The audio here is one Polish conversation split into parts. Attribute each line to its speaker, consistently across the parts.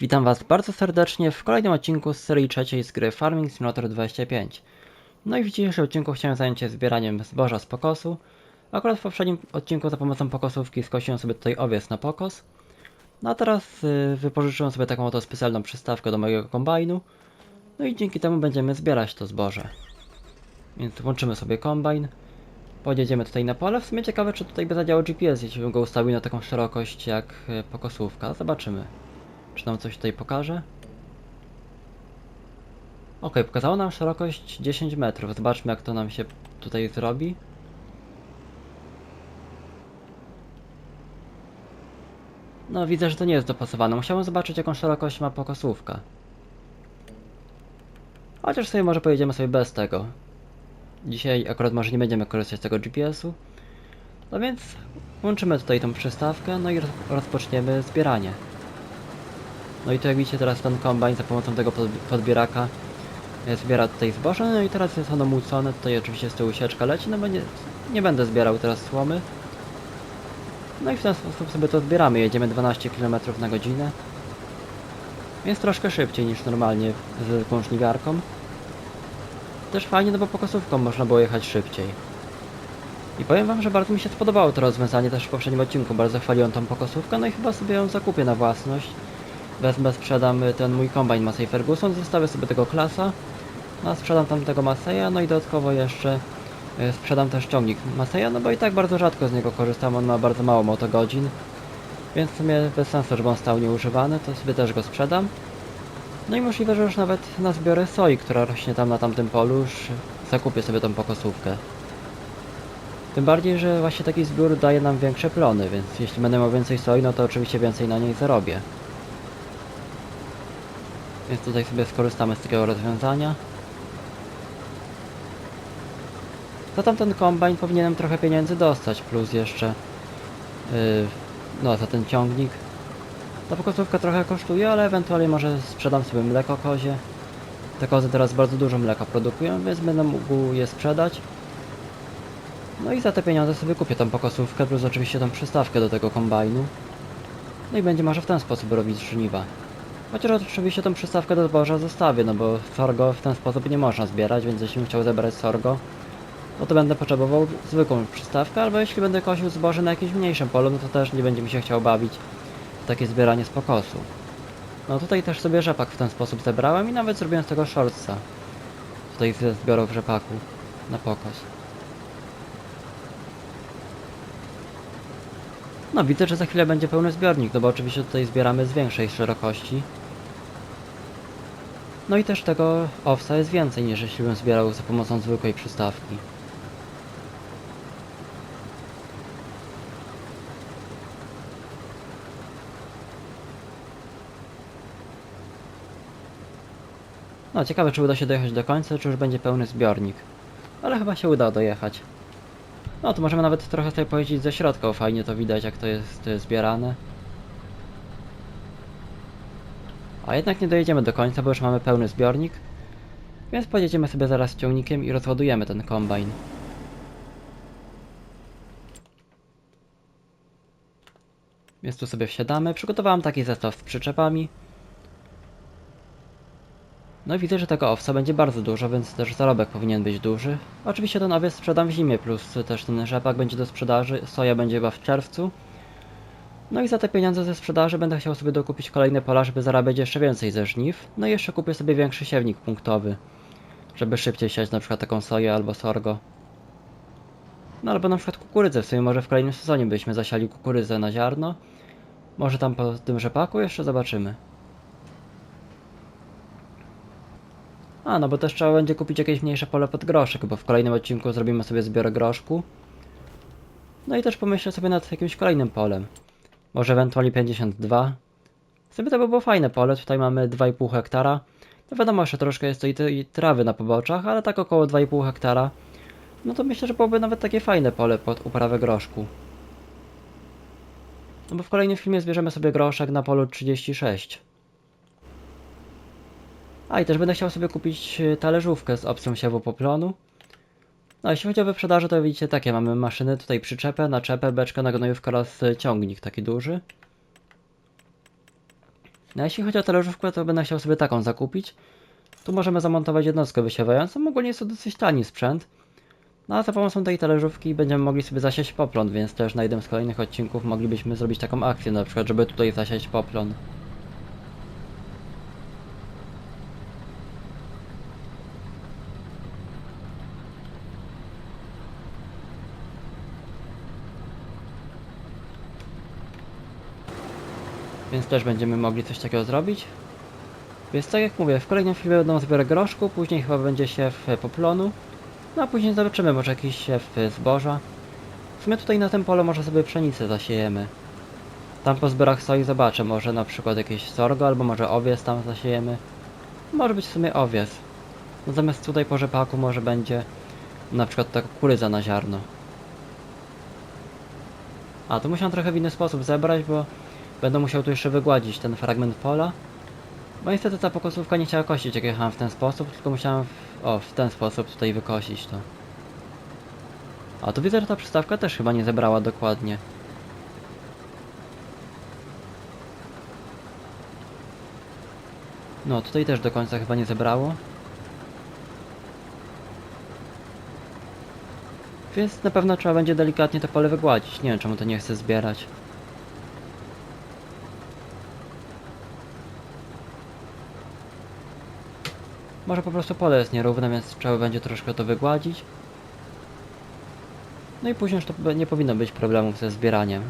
Speaker 1: Witam Was bardzo serdecznie w kolejnym odcinku z serii trzeciej z gry Farming Simulator 25. No i w dzisiejszym odcinku chciałem zająć się zbieraniem zboża z pokosu. Akurat w poprzednim odcinku za pomocą pokosówki skosiłem sobie tutaj owiec na pokos. No a teraz y, wypożyczyłem sobie taką oto specjalną przystawkę do mojego kombajnu. No i dzięki temu będziemy zbierać to zboże. Więc włączymy sobie kombajn. Podjedziemy tutaj na pole. W sumie ciekawe, czy tutaj by zadziałał GPS, jeśli bym go ustawił na taką szerokość jak y, pokosówka. Zobaczymy. Czy nam coś tutaj pokaże? Ok, pokazało nam szerokość 10 metrów. Zobaczmy jak to nam się tutaj zrobi. No widzę, że to nie jest dopasowane. Musiałem zobaczyć jaką szerokość ma pokosówka. Chociaż sobie może pojedziemy sobie bez tego. Dzisiaj akurat może nie będziemy korzystać z tego GPS-u. No więc łączymy tutaj tą przystawkę, no i roz- rozpoczniemy zbieranie. No i tu jak widzicie teraz ten kombajn za pomocą tego podb- podbieraka e, zbiera tutaj zboże, no i teraz jest ono mucone, tutaj oczywiście z tyłu sieczka leci, no bo nie, nie będę zbierał teraz słomy. No i w ten sposób sobie to zbieramy, jedziemy 12 km na godzinę. Więc troszkę szybciej niż normalnie z zwykłą żniwiarką. Też fajnie, no bo pokosówką można było jechać szybciej. I powiem wam, że bardzo mi się spodobało to rozwiązanie też w poprzednim odcinku, bardzo chwaliłem tą pokosówkę, no i chyba sobie ją zakupię na własność. Wezmę, sprzedam ten mój kombajn Massey Ferguson, zostawię sobie tego klasa, no sprzedam tam tego Masseya, no i dodatkowo jeszcze y, sprzedam też ciągnik Masseya, no bo i tak bardzo rzadko z niego korzystam, on ma bardzo mało motogodzin, więc w sumie bez sensu, żeby on stał nieużywany, to sobie też go sprzedam. No i możliwe, że już nawet na zbiorę soi, która rośnie tam na tamtym polu, już zakupię sobie tą pokosówkę. Tym bardziej, że właśnie taki zbiór daje nam większe plony, więc jeśli będę miał więcej soi, no to oczywiście więcej na niej zarobię. Więc tutaj sobie skorzystamy z takiego rozwiązania. Za tamten kombajn powinienem trochę pieniędzy dostać, plus jeszcze yy, no za ten ciągnik. Ta pokosówka trochę kosztuje, ale ewentualnie może sprzedam sobie mleko kozie. Te kozy teraz bardzo dużo mleka produkują, więc będę mógł je sprzedać. No i za te pieniądze sobie kupię tą pokosówkę, plus oczywiście tą przystawkę do tego kombajnu. No i będzie może w ten sposób robić żniwa. Chociaż oczywiście tą przystawkę do zboża zostawię, no bo sorgo w ten sposób nie można zbierać, więc jeśli bym chciał zebrać sorgo, no to będę potrzebował zwykłą przystawkę, albo jeśli będę kosił zboże na jakimś mniejszym polu, no to też nie będzie mi się chciał bawić w takie zbieranie z pokosu. No tutaj też sobie rzepak w ten sposób zebrałem i nawet zrobiłem z tego shortsa. Tutaj ze zbiorów rzepaku na pokos. No widzę, że za chwilę będzie pełny zbiornik, no bo oczywiście tutaj zbieramy z większej szerokości. No i też tego owsa jest więcej niż jeśli bym zbierał za pomocą zwykłej przystawki. No ciekawe czy uda się dojechać do końca, czy już będzie pełny zbiornik. Ale chyba się uda dojechać. No to możemy nawet trochę sobie pojeździć ze środka, fajnie to widać jak to jest zbierane. A jednak nie dojedziemy do końca, bo już mamy pełny zbiornik. Więc pojedziemy sobie zaraz ciągnikiem i rozładujemy ten kombajn. Więc tu sobie wsiadamy. Przygotowałem taki zestaw z przyczepami. No i widzę, że tego owca będzie bardzo dużo, więc też zarobek powinien być duży. Oczywiście ten owiec sprzedam w zimie, plus też ten rzepak będzie do sprzedaży, soja będzie chyba w czerwcu. No i za te pieniądze ze sprzedaży będę chciał sobie dokupić kolejne pola, żeby zarabiać jeszcze więcej ze żniw. No i jeszcze kupię sobie większy siewnik punktowy, żeby szybciej siać na przykład taką soję albo sorgo. No albo na przykład kukurydzę, w sumie może w kolejnym sezonie byśmy zasiali kukurydzę na ziarno. Może tam po tym rzepaku jeszcze zobaczymy. A, no bo też trzeba będzie kupić jakieś mniejsze pole pod groszek, bo w kolejnym odcinku zrobimy sobie zbiorę groszku. No i też pomyślę sobie nad jakimś kolejnym polem. Może ewentualnie 52. Sobie to by było fajne pole, tutaj mamy 2,5 hektara. No wiadomo, jeszcze troszkę jest to i, i trawy na poboczach, ale tak około 2,5 hektara. No to myślę, że byłoby nawet takie fajne pole pod uprawę groszku. No bo w kolejnym filmie zbierzemy sobie groszek na polu 36. A i też będę chciał sobie kupić e, talerzówkę z opcją siewu poplonu. No jeśli chodzi o wyprzedaże, to widzicie takie, mamy maszyny, tutaj przyczepę, naczepę, beczkę na gnojówkę oraz e, ciągnik taki duży. No, jeśli chodzi o talerzówkę, to będę chciał sobie taką zakupić. Tu możemy zamontować jednostkę wysiewającą, ogólnie jest to dosyć tani sprzęt. No a za pomocą tej talerzówki będziemy mogli sobie zasiać poplon, więc też na jednym z kolejnych odcinków moglibyśmy zrobić taką akcję, na przykład, żeby tutaj zasiać poplon. Też będziemy mogli coś takiego zrobić. Więc tak jak mówię, w kolejnym filmie będą zbiory groszku, później chyba będzie siew e, poplonu. No a później zobaczymy może jakiś siew e, zboża. W sumie tutaj na tym polu może sobie pszenicę zasiejemy. Tam po zbiorach soi zobaczę, może na przykład jakieś sorgo, albo może owiec tam zasiejemy. Może być w sumie owiec. No zamiast tutaj po rzepaku może będzie na przykład taka kukurydza na ziarno. A, to musiałem trochę w inny sposób zebrać, bo będę musiał tu jeszcze wygładzić ten fragment pola. Bo niestety ta pokosówka nie chciała kosić jak jechałem w ten sposób, tylko musiałem w, o, w ten sposób tutaj wykosić to. A tu widzę, że ta przystawka też chyba nie zebrała dokładnie. No, tutaj też do końca chyba nie zebrało. Więc na pewno trzeba będzie delikatnie to pole wygładzić. Nie wiem czemu to nie chce zbierać. Może po prostu pole jest nierówne, więc trzeba będzie troszkę to wygładzić. No i później już to nie powinno być problemów ze zbieraniem.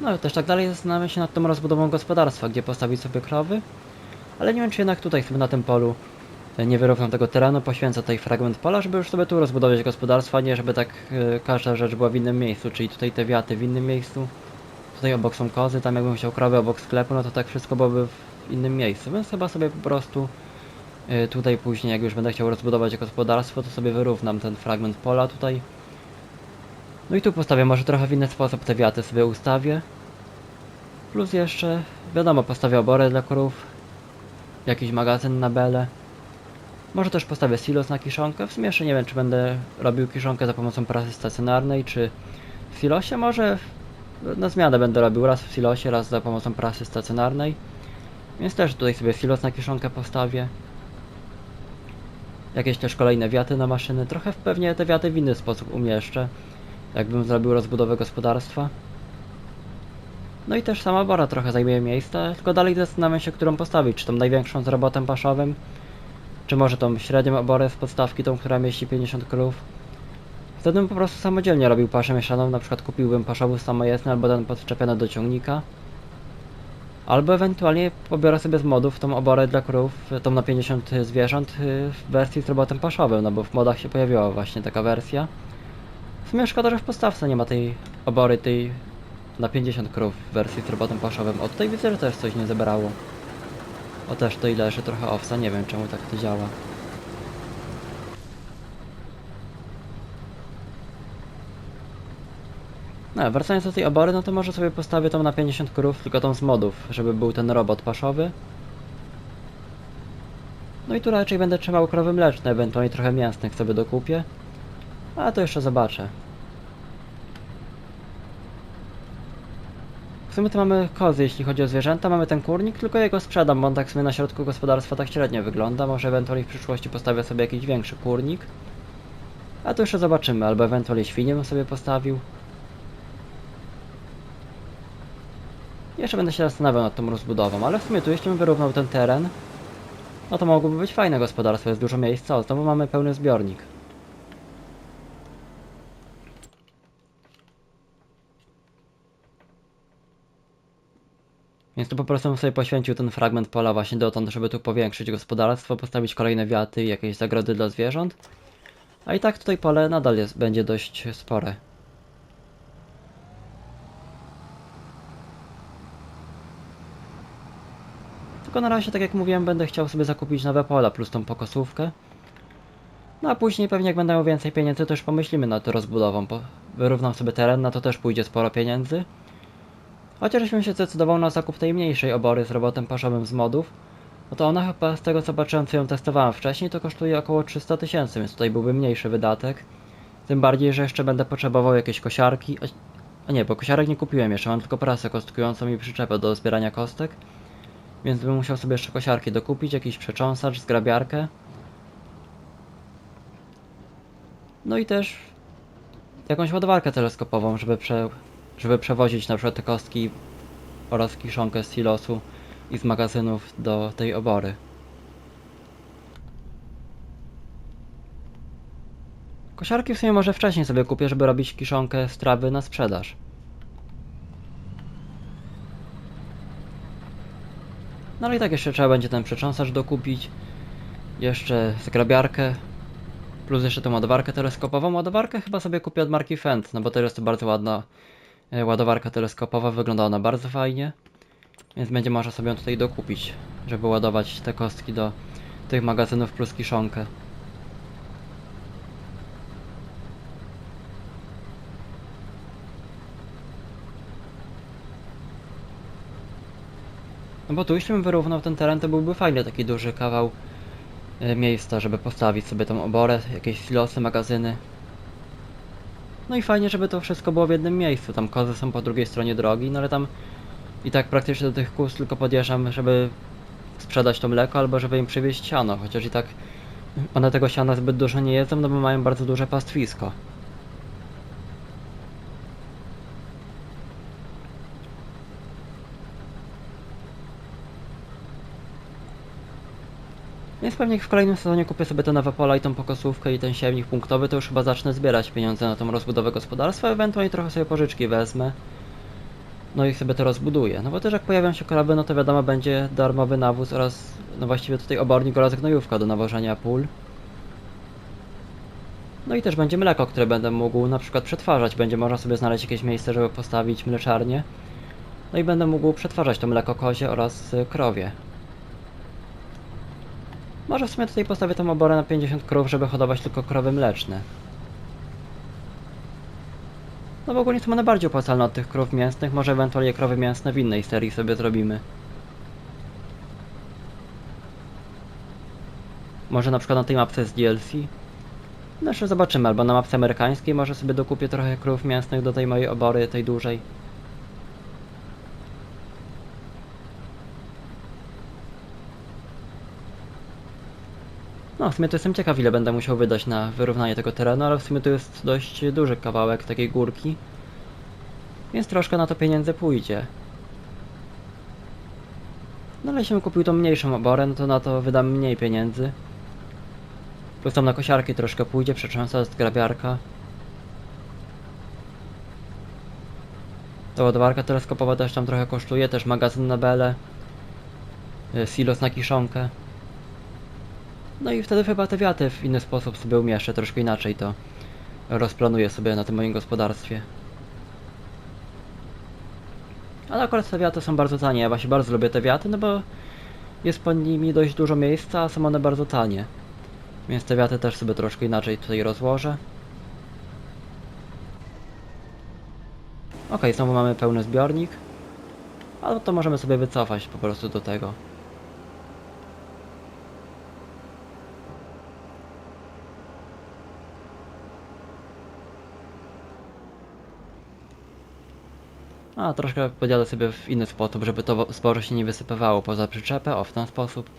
Speaker 1: No też tak dalej zastanawiam się nad tą rozbudową gospodarstwa, gdzie postawić sobie krowy. Ale nie wiem czy jednak tutaj na tym polu e, nie wyrównam tego terenu, poświęcę tutaj fragment pola, żeby już sobie tu rozbudować gospodarstwo, a nie żeby tak e, każda rzecz była w innym miejscu, czyli tutaj te wiaty w innym miejscu. Tutaj obok są kozy, tam jakbym chciał krowy obok sklepu, no to tak wszystko byłoby w innym miejscu, więc chyba sobie po prostu y, tutaj później, jak już będę chciał rozbudować gospodarstwo, to sobie wyrównam ten fragment pola tutaj. No i tu postawię, może trochę w inny sposób te wiaty sobie ustawię. Plus jeszcze, wiadomo, postawię obory dla krów, jakiś magazyn na bele. Może też postawię silos na kiszonkę. W sumie jeszcze nie wiem, czy będę robił kiszonkę za pomocą prasy stacjonarnej, czy w silosie. Może na zmianę będę robił raz w silosie, raz za pomocą prasy stacjonarnej. Więc też tutaj sobie silos na kiszonkę postawię. Jakieś też kolejne wiaty na maszyny. Trochę pewnie te wiaty w inny sposób umieszczę. Jakbym zrobił rozbudowę gospodarstwa. No i też sama bora trochę zajmuje miejsce, tylko dalej zastanawiam się, którą postawić. Czy tą największą z robotem paszowym, czy może tą średnią oborę z podstawki, tą, która mieści 50 krów. Wtedy bym po prostu samodzielnie robił paszę mieszaną, na przykład kupiłbym paszowóz samojezdny albo ten podczepiony do ciągnika. Albo ewentualnie pobiorę sobie z modów tą oborę dla krów, tą na 50 zwierząt y, w wersji z robotem paszowym, no bo w modach się pojawiła właśnie taka wersja. W sumie szkoda, że w podstawce nie ma tej obory, tej na 50 krów w wersji z robotem paszowym. O tutaj widzę, że też coś nie zebrało. O też to ile leży trochę owsa, nie wiem czemu tak to działa. No, wracając do tej obory, no to może sobie postawię tą na 50 krów, tylko tą z modów, żeby był ten robot paszowy. No i tu raczej będę trzymał krowy mleczne, ewentualnie trochę mięsnych sobie dokupię. Ale to jeszcze zobaczę. W sumie to mamy kozy, jeśli chodzi o zwierzęta, mamy ten kurnik, tylko jego sprzedam, bo on tak w sumie na środku gospodarstwa tak średnio wygląda. Może ewentualnie w przyszłości postawię sobie jakiś większy kurnik. A to jeszcze zobaczymy, albo ewentualnie świnię bym sobie postawił. Jeszcze będę się zastanawiał nad tą rozbudową, ale w sumie tu jeśli bym wyrównał ten teren, no to mogłoby być fajne gospodarstwo, jest dużo miejsca, znowu mamy pełny zbiornik. Więc tu po prostu bym sobie poświęcił ten fragment pola właśnie dotąd, żeby tu powiększyć gospodarstwo, postawić kolejne wiaty i jakieś zagrody dla zwierząt. A i tak tutaj pole nadal jest, będzie dość spore. Tylko na razie, tak jak mówiłem, będę chciał sobie zakupić nowe pola plus tą pokosówkę. No a później pewnie jak będę miał więcej pieniędzy, to już pomyślimy nad rozbudową, bo wyrównam sobie teren, na to też pójdzie sporo pieniędzy. Chociaż bym się zdecydował na zakup tej mniejszej obory z robotem paszowym z modów, no to ona chyba z tego co patrzyłem, co ją testowałem wcześniej, to kosztuje około 300 tysięcy, więc tutaj byłby mniejszy wydatek. Tym bardziej, że jeszcze będę potrzebował jakieś kosiarki. A nie, bo kosiarek nie kupiłem jeszcze, mam tylko prasę kostkującą i przyczepę do zbierania kostek. Więc bym musiał sobie jeszcze kosiarki dokupić, jakiś przecząsacz, zgrabiarkę. No i też jakąś ładowarkę teleskopową, żeby, prze, żeby przewozić na przykład te kostki oraz kiszonkę z silosu i z magazynów do tej obory. Kosiarki w sumie może wcześniej sobie kupię, żeby robić kiszonkę z trawy na sprzedaż. No ale i tak jeszcze trzeba będzie ten przecząsacz dokupić. Jeszcze zgrabiarkę. Plus jeszcze tą ładowarkę teleskopową. Ładowarkę chyba sobie kupię od marki Fendt, no bo jest to bardzo ładna e, ładowarka teleskopowa. Wygląda ona bardzo fajnie. Więc będzie można sobie ją tutaj dokupić, żeby ładować te kostki do tych magazynów plus kiszonkę. No bo tu jeśli bym wyrównał ten teren, to byłby fajny taki duży kawał e, miejsca, żeby postawić sobie tą oborę, jakieś silosy, magazyny. No i fajnie, żeby to wszystko było w jednym miejscu. Tam kozy są po drugiej stronie drogi, no ale tam i tak praktycznie do tych kóz tylko podjeżdżam, żeby sprzedać to mleko albo żeby im przywieźć siano, chociaż i tak one tego siana zbyt dużo nie jedzą, no bo mają bardzo duże pastwisko. Więc pewnie w kolejnym sezonie kupię sobie te nowe pola i tą pokosówkę i ten siewnik punktowy, to już chyba zacznę zbierać pieniądze na tą rozbudowę gospodarstwa, ewentualnie trochę sobie pożyczki wezmę. No i sobie to rozbuduję. No bo też jak pojawią się krowy, no to wiadomo będzie darmowy nawóz oraz, no właściwie tutaj obornik oraz gnojówka do nawożenia pól. No i też będzie mleko, które będę mógł na przykład przetwarzać. Będzie można sobie znaleźć jakieś miejsce, żeby postawić mleczarnię. No i będę mógł przetwarzać to mleko kozie oraz y, krowie. Może w sumie tutaj postawię tą oborę na 50 krów, żeby hodować tylko krowy mleczne. No bo ogólnie są one bardziej opłacalne od tych krów mięsnych, może ewentualnie krowy mięsne w innej serii sobie zrobimy. Może na przykład na tej mapce z DLC? No jeszcze zobaczymy, albo na mapce amerykańskiej może sobie dokupię trochę krów mięsnych do tej mojej obory, tej dużej. No, w sumie to jestem ciekaw, ile będę musiał wydać na wyrównanie tego terenu, ale w sumie to jest dość duży kawałek takiej górki. Więc troszkę na to pieniędzy pójdzie. No ale jeśli kupił tą mniejszą oborę, no to na to wydam mniej pieniędzy. Plus tam na kosiarki troszkę pójdzie, przecząsa zgrabiarka. Ta ładowarka teleskopowa też tam trochę kosztuje, też magazyn na bele. y, Silos na kiszonkę. No i wtedy chyba te wiaty w inny sposób sobie umieszczę, troszkę inaczej to rozplanuję sobie na tym moim gospodarstwie. Ale akurat te wiaty są bardzo tanie, ja właśnie bardzo lubię te wiaty, no bo jest pod nimi dość dużo miejsca, a są one bardzo tanie. Więc te wiaty też sobie troszkę inaczej tutaj rozłożę. Ok, znowu mamy pełny zbiornik. Ale to możemy sobie wycofać po prostu do tego. A, troszkę podjadę sobie w inny sposób, żeby to zboże się nie wysypywało poza przyczepę, o w ten sposób.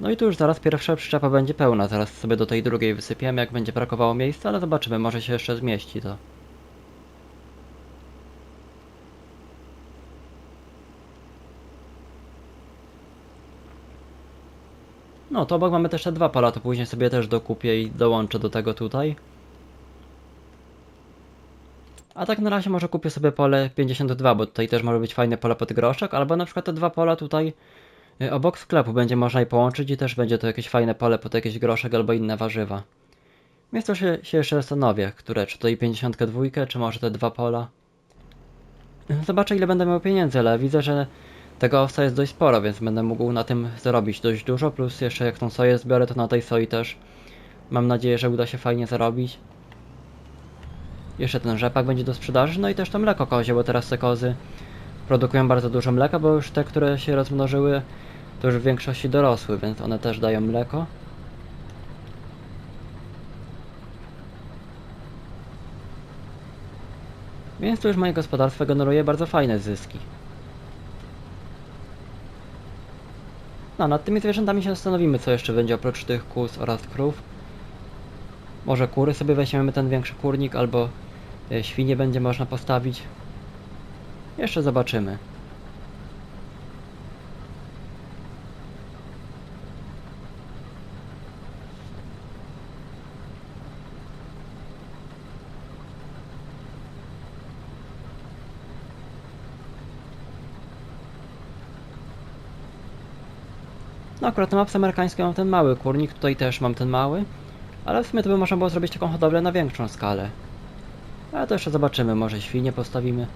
Speaker 1: No i tu już zaraz pierwsza przyczepa będzie pełna, zaraz sobie do tej drugiej wysypiemy, jak będzie brakowało miejsca, ale zobaczymy, może się jeszcze zmieści to. No, to obok mamy też te dwa pola, to później sobie też dokupię i dołączę do tego tutaj. A tak na razie może kupię sobie pole 52, bo tutaj też może być fajne pole pod groszek, albo na przykład te dwa pola tutaj y, obok sklepu będzie można je połączyć i też będzie to jakieś fajne pole pod jakiś groszek albo inne warzywa. Więc to się, się jeszcze zastanowię, które, czy tutaj 52, czy może te dwa pola. Zobaczę ile będę miał pieniędzy, ale widzę, że tego owca jest dość sporo, więc będę mógł na tym zarobić dość dużo, plus jeszcze jak tą soję zbiorę, to na tej soi też mam nadzieję, że uda się fajnie zarobić. Jeszcze ten rzepak będzie do sprzedaży, no i też to mleko kozie, bo teraz te kozy produkują bardzo dużo mleka, bo już te, które się rozmnożyły, to już w większości dorosły, więc one też dają mleko. Więc to już moje gospodarstwo generuje bardzo fajne zyski. No, nad tymi zwierzętami się zastanowimy, co jeszcze będzie oprócz tych kóz oraz krów. Może kury sobie weźmiemy ten większy kurnik, albo e, świnie będzie można postawić. Jeszcze zobaczymy. No akurat na mapce amerykańskiej mam ten mały kurnik, tutaj też mam ten mały. Ale w sumie to by można było zrobić taką hodowlę na większą skalę. Ale to jeszcze zobaczymy, może świnie postawimy.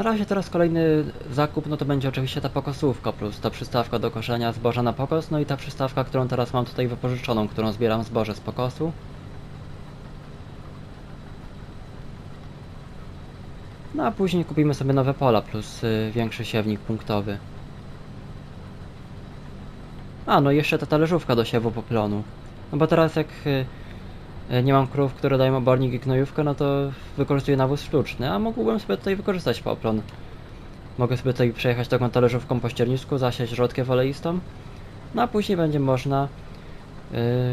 Speaker 1: Na razie teraz kolejny zakup, no to będzie oczywiście ta pokosówka plus ta przystawka do koszenia zboża na pokos, no i ta przystawka, którą teraz mam tutaj wypożyczoną, którą zbieram zboże z pokosu. No a później kupimy sobie nowe pola plus y, większy siewnik punktowy. A, no jeszcze ta talerzówka do siewu poplonu. No bo teraz jak y, nie mam krów, które dają obornik i gnojówkę, no to wykorzystuję nawóz sztuczny, a mógłbym sobie tutaj wykorzystać poplon. Mogę sobie tutaj przejechać taką talerzówką po ściernisku, zasiać rzodkiew oleistą, no a później będzie można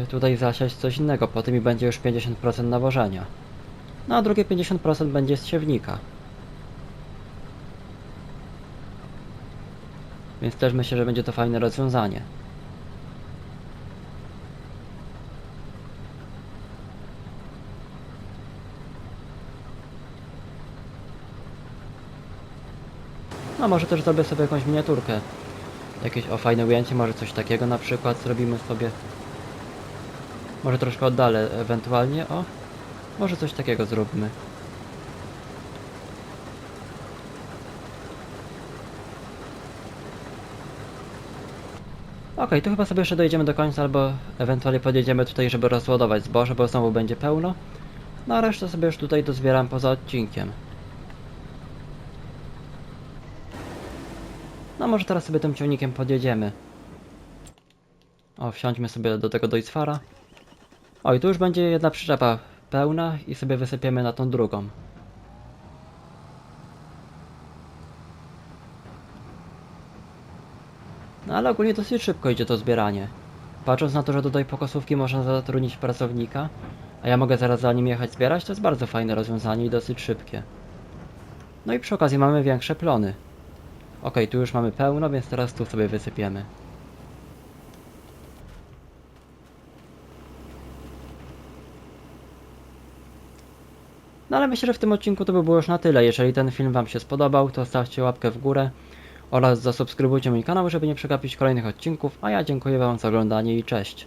Speaker 1: y, tutaj zasiać coś innego, po tym i będzie już 50% nawożenia. No a drugie 50% będzie z siewnika. Więc też myślę, że będzie to fajne rozwiązanie. No może też zrobię sobie jakąś miniaturkę. Jakieś o fajne ujęcie, może coś takiego na przykład zrobimy sobie. Może troszkę oddalę ewentualnie, o. Może coś takiego zróbmy. Okej, to chyba sobie jeszcze dojedziemy do końca, albo ewentualnie podjedziemy tutaj, żeby rozładować zboże, bo znowu będzie pełno. No a resztę sobie już tutaj dozbieram poza odcinkiem. Może teraz sobie tym ciągnikiem podjedziemy. O, wsiądźmy sobie do tego Deutzfara. O, i tu już będzie jedna przyczepa pełna i sobie wysypiemy na tą drugą. No ale ogólnie dosyć szybko idzie to zbieranie. Patrząc na to, że tutaj pokosówki można zatrudnić pracownika, a ja mogę zaraz za nim jechać zbierać, to jest bardzo fajne rozwiązanie i dosyć szybkie. No i przy okazji mamy większe plony. Okej, tu już mamy pełno, więc teraz tu sobie wysypiemy. No ale myślę, że w tym odcinku to by było już na tyle. Jeżeli ten film Wam się spodobał, to stawcie łapkę w górę oraz zasubskrybujcie mój kanał, żeby nie przegapić kolejnych odcinków, a ja dziękuję Wam za oglądanie i cześć.